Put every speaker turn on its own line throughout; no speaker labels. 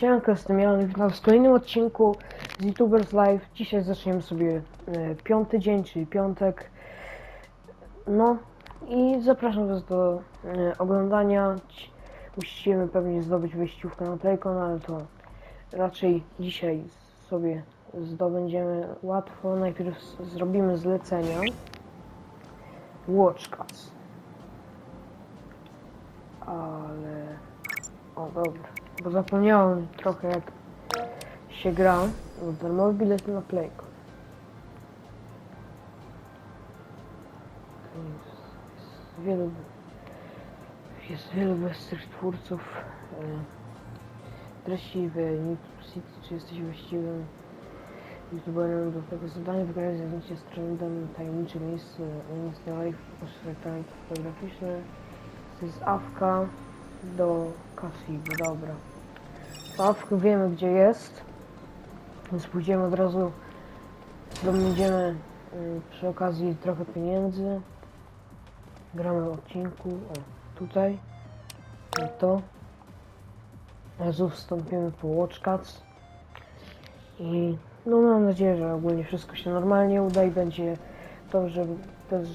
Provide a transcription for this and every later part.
Siemanko, jestem Jan, witam w kolejnym odcinku z YouTubers Live. Dzisiaj zaczniemy sobie e, piąty dzień, czyli piątek. No i zapraszam Was do e, oglądania. Musimy pewnie zdobyć wyjściówkę na Playcon, ale to raczej dzisiaj sobie zdobędziemy łatwo. Najpierw zrobimy zlecenia. Watch Cuts. Ale... O, dobra. Bo zapomniałem trochę jak się gra. No, darmowy bilet na Playko. Jest, wielu... Jest wielu bystrych twórców. E, treści w YouTube City, czy jesteś właściwym youtuberem do tego zadania wygrać zdjęcie z trendem tajemnicze miejsce miejsce live poszerzać talent fotograficzny to jest awka do Kasibu, dobra to awkę wiemy gdzie jest. Więc pójdziemy od razu zdobędziemy y, przy okazji trochę pieniędzy. Gramy w odcinku o tutaj. I to. Jezu wstąpimy po Watch Cats. I no mam nadzieję, że ogólnie wszystko się normalnie uda i będzie dobrze bez,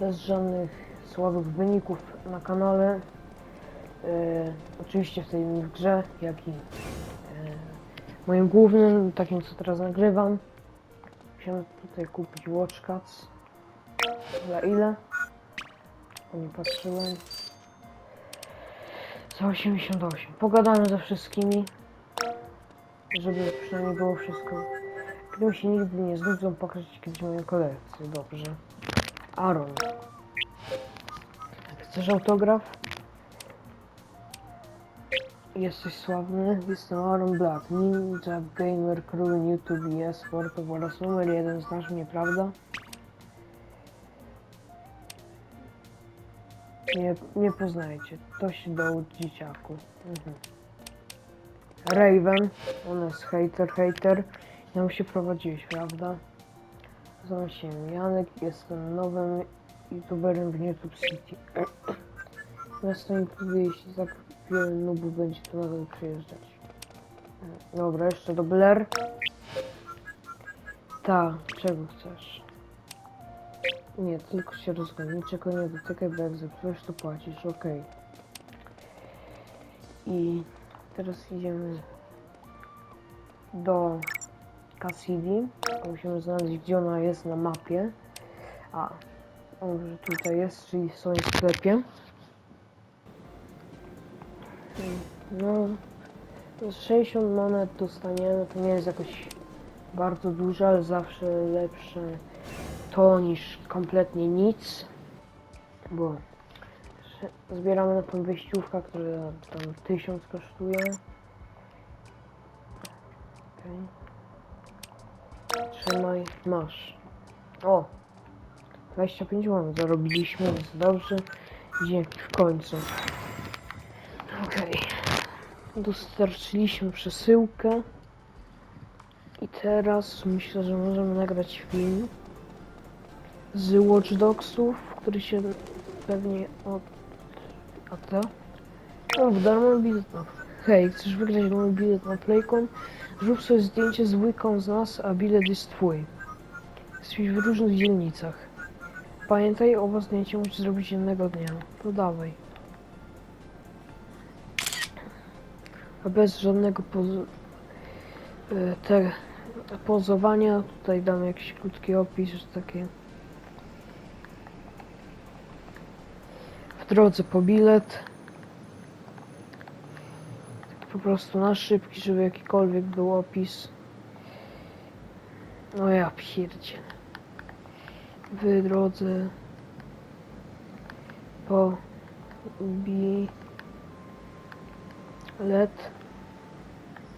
bez żadnych słabych wyników na kanale. E, oczywiście w tej grze, jak i e, moim głównym, takim co teraz nagrywam. Musiałem tutaj kupić Watch Cats. Za ile? Nie patrzyłem. Za 88. Pogadamy ze wszystkimi żeby przynajmniej było wszystko. Gdybym się nigdy nie znudzą, pokażę kiedyś moją kolekcję. Dobrze. Aaron. Chcesz autograf? Jesteś sławny? Jestem Aaron Black, Ninja Gamer Crew, YouTube i e-sport oraz numer jeden. Znasz mnie, prawda? Nie, nie poznajcie. To się do dzieciaku. Mhm. Raven, on jest hater, hater. Ja się prowadziłeś, prawda? Nazywam się Janek, jestem nowym youtuberem w YouTube City. Mi powie, jeśli tak wiele nubów będzie to nadal przyjeżdżać. Dobra, jeszcze do Blair. Ta, czego chcesz? Nie, tylko się rozglądaj, niczego nie dotykaj, bo jak zepsujesz to płacisz, okej. I Teraz idziemy do Cassidy. Musimy znaleźć, gdzie ona jest na mapie. A, może tutaj jest, czyli w swoim sklepie. No, to 60 monet dostaniemy. To nie jest jakoś bardzo dużo, ale zawsze lepsze to niż kompletnie nic. Bo Zbieramy na tą wyjściówkę, która tam 1000 kosztuje. Okej. Trzymaj, masz. O! 25 mam zarobiliśmy, więc dobrze. Idzie w końcu. Okej. Dostarczyliśmy przesyłkę. I teraz myślę, że możemy nagrać film z Watch Dogsów, który się pewnie od a to? O, darmowy bilet na... Hej, chcesz wygrać darmowy bilet na Playcon? Zrób sobie zdjęcie z dwójką z nas, a bilet jest twój. Jesteś w różnych dzielnicach. Pamiętaj, oba zdjęcia musisz zrobić jednego dnia. To dawaj. Bez żadnego poz... e, pozowania, tutaj dam jakiś krótki opis, że takie... w drodze po bilet. Taki po prostu na szybki, żeby jakikolwiek był opis. No ja pierdzie. W drodze po bilet.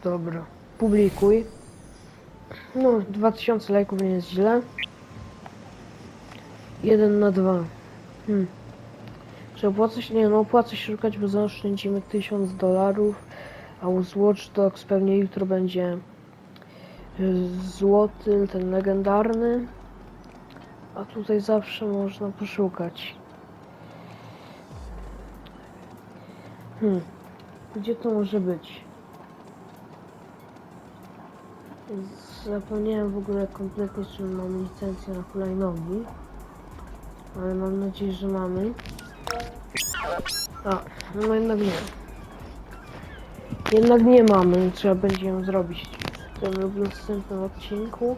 Dobra. Publikuj. No, 2000 lajków nie jest źle. 1 na 2. Hmm. Czy opłaca się? Nie, no opłaca się szukać, bo zaoszczędzimy 1000 dolarów, a z Watch Dogs pewnie jutro będzie y, złoty, ten legendarny. A tutaj zawsze można poszukać. Hmm. Gdzie to może być? Zapomniałem w ogóle kompletnie, czy mam licencję na hulajnogi. Ale mam nadzieję, że mamy. A, no jednak nie. Jednak nie mamy, trzeba będzie ją zrobić w tym lub następnym odcinku.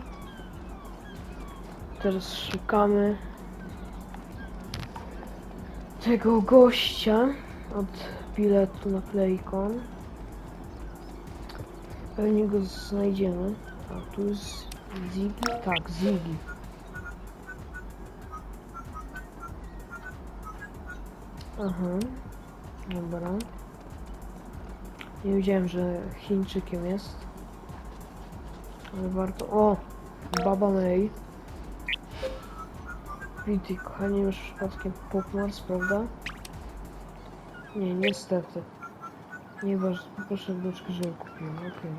Teraz szukamy tego gościa od biletu na Playcon. Pewnie go znajdziemy. A tu jest Ziggy? Tak, Ziggy. Aha. Dobra. Nie wiedziałem, że Chińczykiem jest. Ale warto... O! Baba May. Witaj, kochanie, już przypadkiem Popmars, prawda? Nie, niestety. Nieważne, proszę wnuczkę, że ją kupiłem, okej.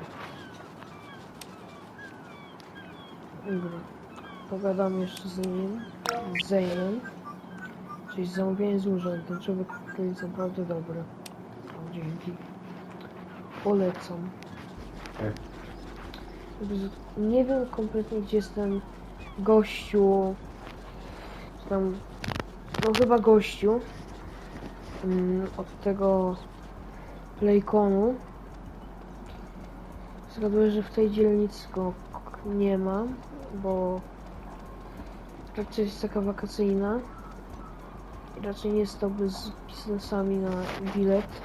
Dobra. Pogadam jeszcze z nim, z Zaynem. Czyli zamówienie z urzędu. Ten człowiek to jest naprawdę dobry. O, dzięki. Polecam.
Tak.
Nie wiem kompletnie gdzie jest ten gościu. Tam. No chyba gościu. Mm, od tego Playconu. Zgaduję, że w tej dzielnicy go nie ma, bo raczej jest taka wakacyjna. I raczej nie to z biznesami na bilet.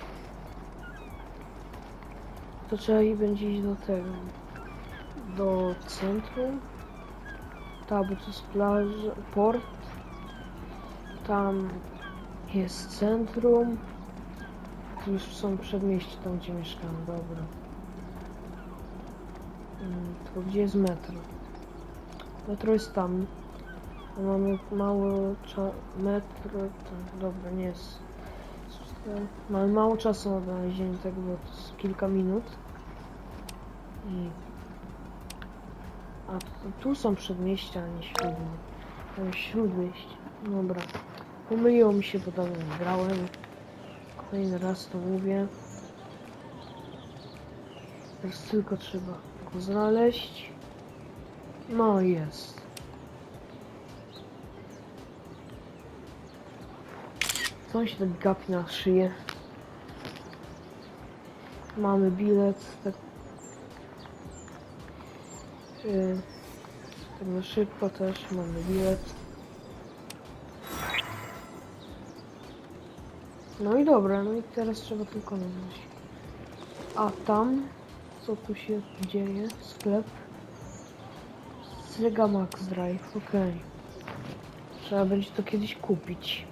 To trzeba i będzie iść do tego. Do centrum. Tam, bo to jest plaża, port. Tam jest centrum. Tu już są przedmieści, tam gdzie mieszkam, dobra. Mm, To gdzie jest metro? Metro jest tam. Mamy mało cza- metro, to, dobra, nie jest. Mamy mało czasu na znalezienie tego, bo to jest kilka minut. I... A tu, tu są przedmieścia, a nie śródmie. To jest śródmieście. Dobra. Pomyliło mi się, bo nie grałem. Kolejny raz to mówię. Teraz tylko trzeba go znaleźć. No jest. Co on się tak gapi na szyję? Mamy bilet, tak Yy, tak na szybko też mamy bilet. No i dobra, no i teraz trzeba tylko nazwać. A tam, co tu się dzieje? Sklep. Sega Max Drive, okej. Trzeba będzie to kiedyś kupić.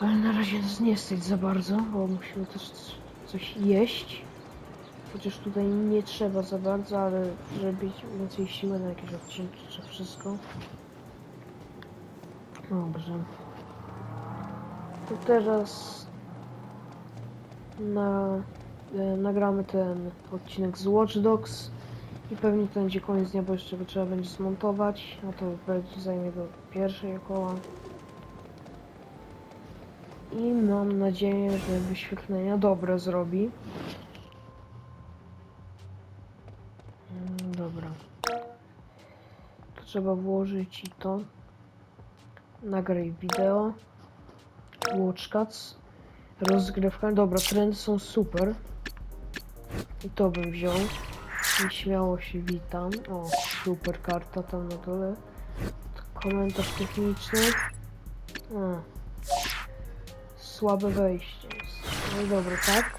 Ale na razie nas nie stać za bardzo, bo musimy też coś jeść. Chociaż tutaj nie trzeba za bardzo, ale żeby mieć więcej siły na jakieś odcinki czy wszystko. Dobrze. To teraz na, e, nagramy ten odcinek z Watch Dogs i pewnie to będzie koniec dnia, bo jeszcze go trzeba będzie zmontować, a to będzie zajmie do pierwszej koła. I mam nadzieję, że wyświetlenia dobre zrobi. Mm, Dobra. To trzeba włożyć i to. Nagraj wideo. Watchcats. Rozgrywka. Dobra, trendy są super. I to bym wziął. I śmiało się witam. O, super karta tam na dole. Komentarz techniczny. O. Słabe wejście. No i dobra, tak?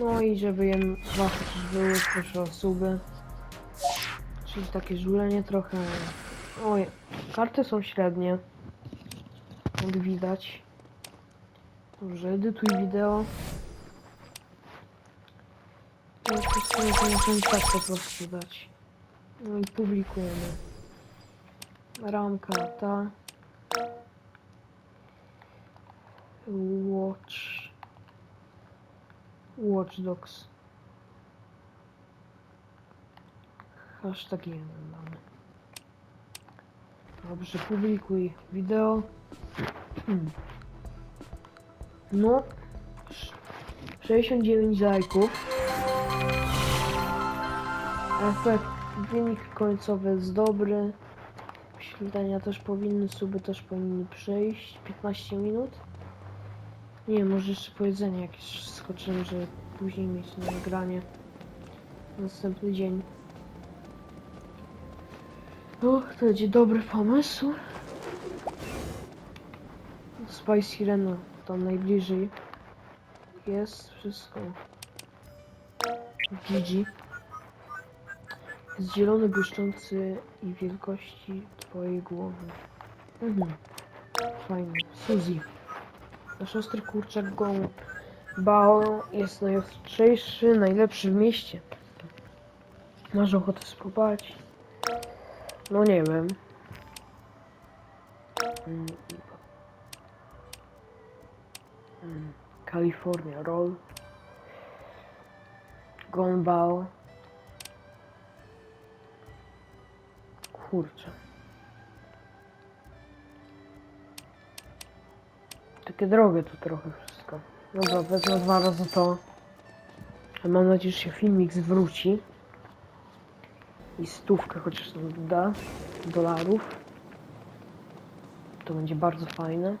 No i żeby jem chociaż były, proszę o suby. Czyli takie żulenie trochę. Oj, karty są średnie. Jak widać. Dobrze, edytuj wideo. No to ten tak po prostu dać. No i publikujemy. Ramka ta. Watch. Watch Dogs. Hashtag jeden mamy. Dobrze, publikuj wideo. No, sz- 69 lajków. Efekt, wynik końcowy jest dobry. Wyświetlenia też powinny, suby też powinny przejść. 15 minut. Nie, może jeszcze powiedzenie jakieś skoczymy, żeby później mieć na nagranie. Następny dzień. O, to będzie dobry pomysł. Spice Sirena tam najbliżej jest wszystko. GG. Jest zielony, błyszczący i wielkości twojej głowy. Mhm. Fajnie. Suzy. Nasz ostry kurczak gołąb. Bao jest najostrzejszy, najlepszy w mieście. Masz ochotę spróbować? No nie wiem. California Roll. Gonbao. Kurczę. Takie drogie tu trochę wszystko. Dobra, wezmę dwa razy to. A Mam nadzieję, że się filmik zwróci. I stówkę chociaż nam da dolarów. To będzie bardzo fajne.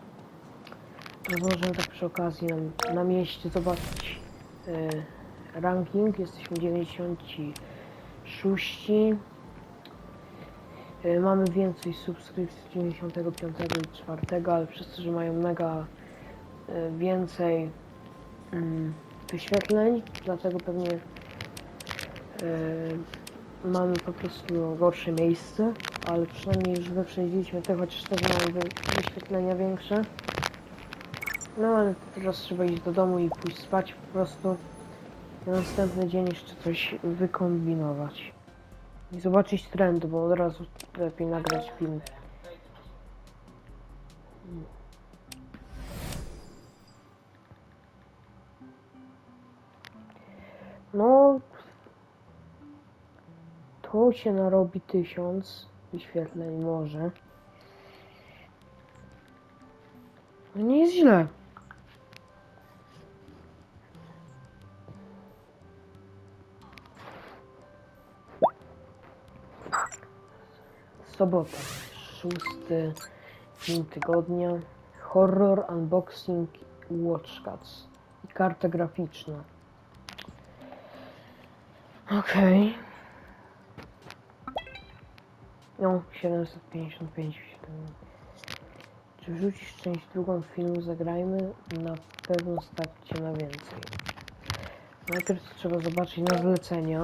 No możemy tak przy okazji na, na mieście zobaczyć e, ranking. Jesteśmy 96. E, mamy więcej subskrypcji z 95 i 4, ale wszyscy, że mają mega e, więcej mm, wyświetleń, dlatego pewnie mamy po prostu gorsze miejsce, ale przynajmniej już wyprzedziliśmy te, chociaż też mamy wy, wyświetlenia większe. No ale teraz trzeba iść do domu i pójść spać po prostu. Na następny dzień jeszcze coś wykombinować. I zobaczyć trend, bo od razu lepiej nagrać film. No... Tu się narobi tysiąc wyświetleń może. No nie jest źle. Sobota, szósty dzień tygodnia. Horror, unboxing, watch cuts i karta graficzna. Okej. No, 755 wyświetleń. Czy wrzucisz część drugą filmu? Zagrajmy. Na pewno starcie na więcej. Najpierw trzeba zobaczyć na zlecenia.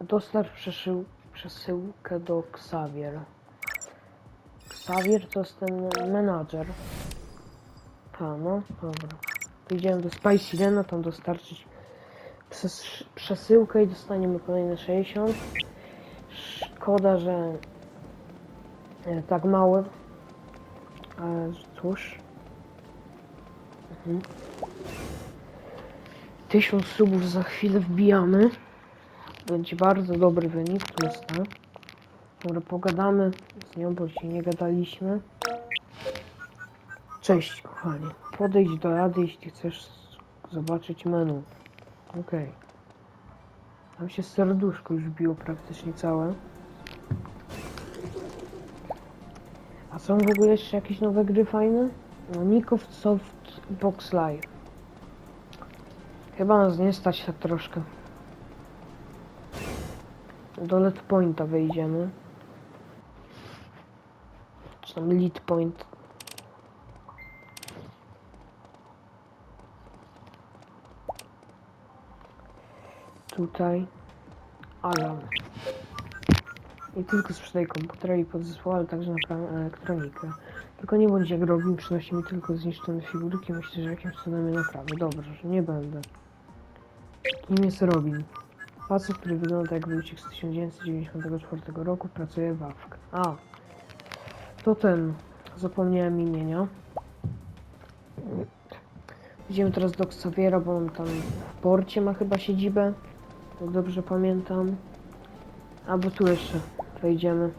Dostarcz przeszył, przesyłkę do Xavier. Xavier to jest ten menadżer. A, no, dobra. To Idziemy do Spice Sirena, tam dostarczyć przes przesyłkę i dostaniemy kolejne 60. Szkoda, że e, tak małe. Ale cóż. Mhm. Tysiąc subów za chwilę wbijamy. Będzie bardzo dobry wynik, tu. Dobra, pogadamy z nią, bo dzisiaj nie gadaliśmy. Cześć, kochanie. Podejdź do rady, jeśli chcesz zobaczyć menu. Okej. Tam się serduszko już biło praktycznie całe. A są w ogóle jeszcze jakieś nowe gry fajne? No, Nikow Soft Box Live. Chyba nas nie stać tak troszkę. Do Let Pointa wejdziemy. Czy tam Lead Point. Tutaj. Alan. I tylko sprzedaj komputera i podzespoły, ale także naprawę elektronikę. Tylko nie bądź jak Robin, przynosi mi tylko zniszczone figurki. Myślę, że jakimś cudem je naprawię. Dobrze, że nie będę. Kim jest Robin? Facet, który wygląda jak wrócik z 1994 roku, pracuje w AFK. A, to ten. Zapomniałem imienia. Idziemy teraz do Xaviera, bo on tam w porcie ma chyba siedzibę. Jak dobrze pamiętam. Albo tu jeszcze wejdziemy.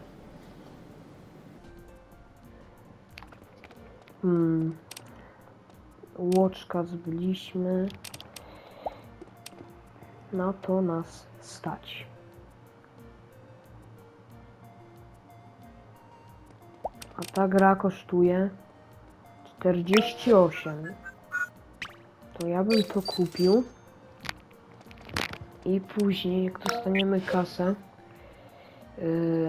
Hmm. łoczka zbyliśmy. Na to nas stać. A ta gra kosztuje 48. To ja bym to kupił. I później, jak dostaniemy kasę, yy,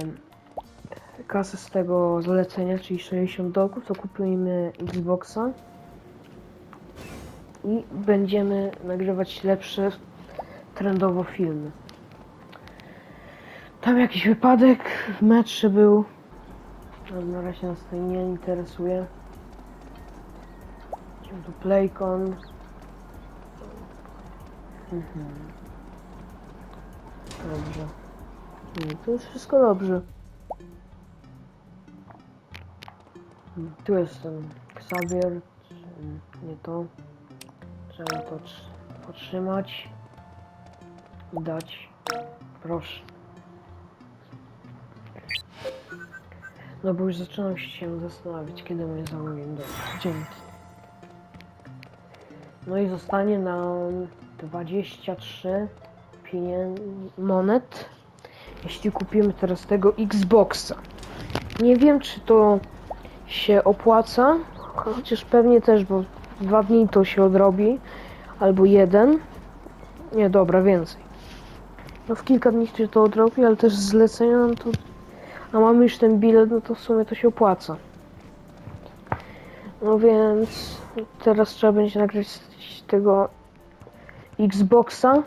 kasę z tego zlecenia, czyli 60 dolków, to kupimy Xboxa i będziemy nagrywać lepsze trendowo filmy. Tam jakiś wypadek w metrze był. Ale na razie nas to nie interesuje. Idziemy tu Playcon. Mhm. Dobrze. Nie, to jest wszystko dobrze. Tu jest ten Xavier. Nie to. Trzeba to trz- potrzymać. I dać. Proszę. No bo już zaczynam się zastanawiać, kiedy moje zamówienie dojdzie. Dzięki. No i zostanie nam 23 pieniędzy monet, jeśli kupimy teraz tego Xboxa. Nie wiem, czy to się opłaca, chociaż pewnie też, bo dwa dni to się odrobi, albo jeden. Nie, dobra, więcej. No w kilka dni się to odrobi, ale też zlecenia, no to a mamy już ten bilet, no to w sumie to się opłaca. No więc teraz trzeba będzie nagrać tego Xboxa,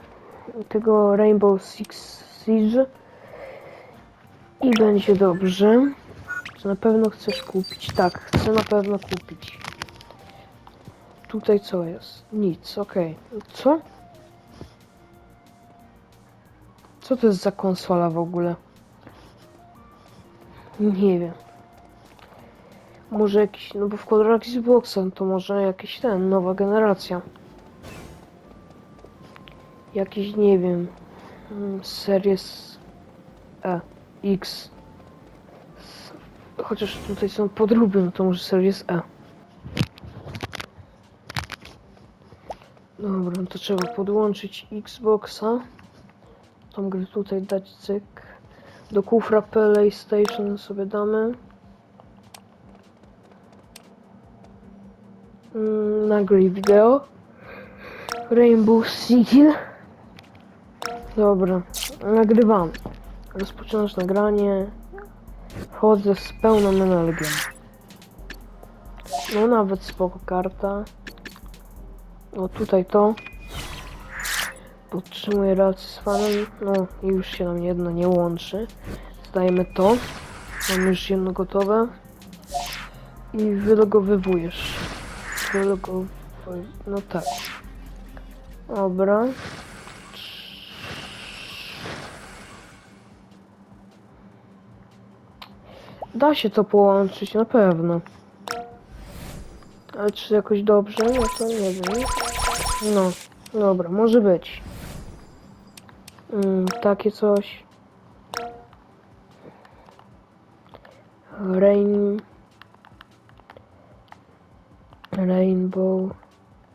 tego Rainbow Six Siege i będzie dobrze. Czy na pewno chcesz kupić? Tak, chcę na pewno kupić. Tutaj co jest? Nic, okej. Co? Co to jest za konsola w ogóle? Nie wiem. Może jakiś, no bo w kolorach Xboxa, to może jakiś ten, nowa generacja. Jakiś, nie wiem, mm, Series E, X. Chociaż tutaj są podróby, no to może Series E. Dobra, to trzeba podłączyć Xboxa. Tą grę tutaj dać cyk. Do kufra PlayStation sobie damy. Mm, Nagraj wideo. Rainbow Sigil. Dobra, nagrywam. Rozpoczynasz nagranie. Wchodzę z pełną energią. No nawet spoko karta. No tutaj to. Podtrzymuję relację z fanem. No i już się nam jedno nie łączy. Zdajemy to. Mamy już jedno gotowe. I wylogowywujesz. Wylogow... No tak. Dobra. Da się to połączyć, na pewno. Ale czy jakoś dobrze? No to nie wiem. No, dobra, może być. Mm, takie coś. Rain. Rainbow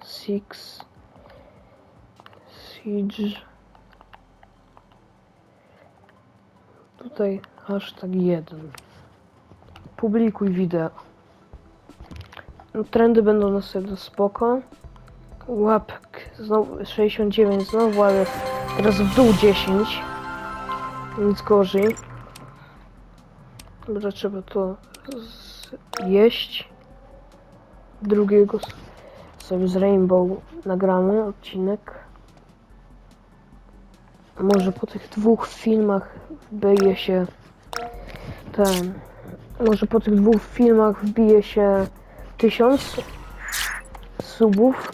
Six Siege. Tutaj hashtag jeden. Publikuj wideo. Trendy będą na sobie spoko. Łapek znowu 69 znowu, ale teraz w dół 10. Nic gorzej. Dobra, trzeba to jeść. Drugiego sobie z Rainbow nagramy odcinek. Może po tych dwóch filmach wbije się ten. Może po tych dwóch filmach wbije się tysiąc subów.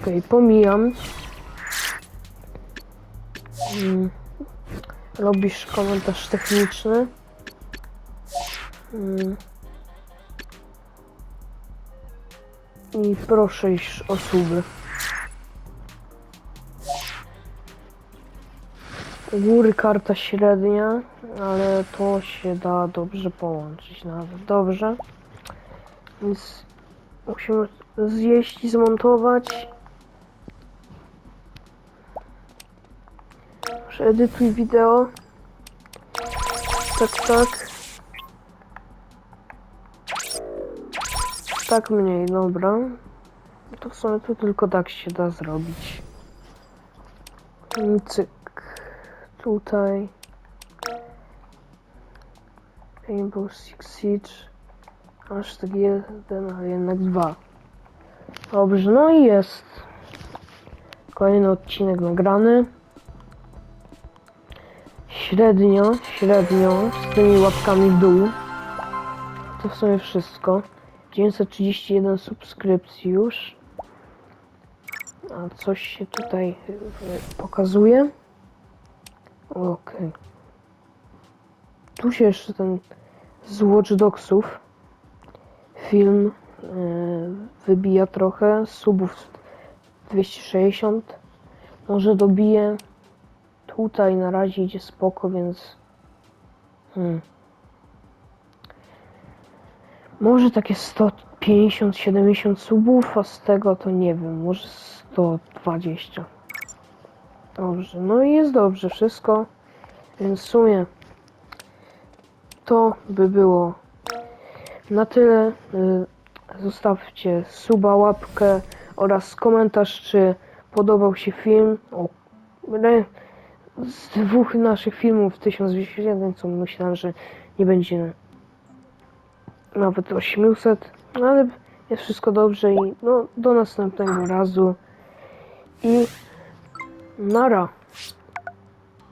Okej, pomijam. Mm. Robisz komentarz techniczny. Mm. I proszę iść o suby. Góry karta średnia, ale to się da dobrze połączyć nawet. Dobrze. Więc musimy zjeść i zmontować. Przeedytuj wideo. Tak, tak. Tak mniej, dobra. To w sumie to tylko tak się da zrobić. Cyk. Tutaj. Rainbow Six Siege. Aż tak jeden, a jednak dwa. Dobrze, no i jest. Kolejny odcinek nagrany. Średnio, średnio, z tymi łapkami w dół. To w sumie wszystko. 931 subskrypcji już. A coś się tutaj y, pokazuje. Okej. Tu się jeszcze ten z Watch Dogsów film y, wybija trochę. Subów 260. Może dobije. Tutaj na razie idzie spoko, więc. Hmm. Może takie 150-70 subów, a z tego to nie wiem, może 120. Dobrze, no i jest dobrze wszystko. Więc w sumie to by było na tyle. Y, Zostawcie suba, łapkę oraz komentarz, czy podobał się film. O, z dwóch naszych filmów 1201, co myślałem, że nie będzie nawet 800, no ale jest wszystko dobrze i no do następnego razu i nara.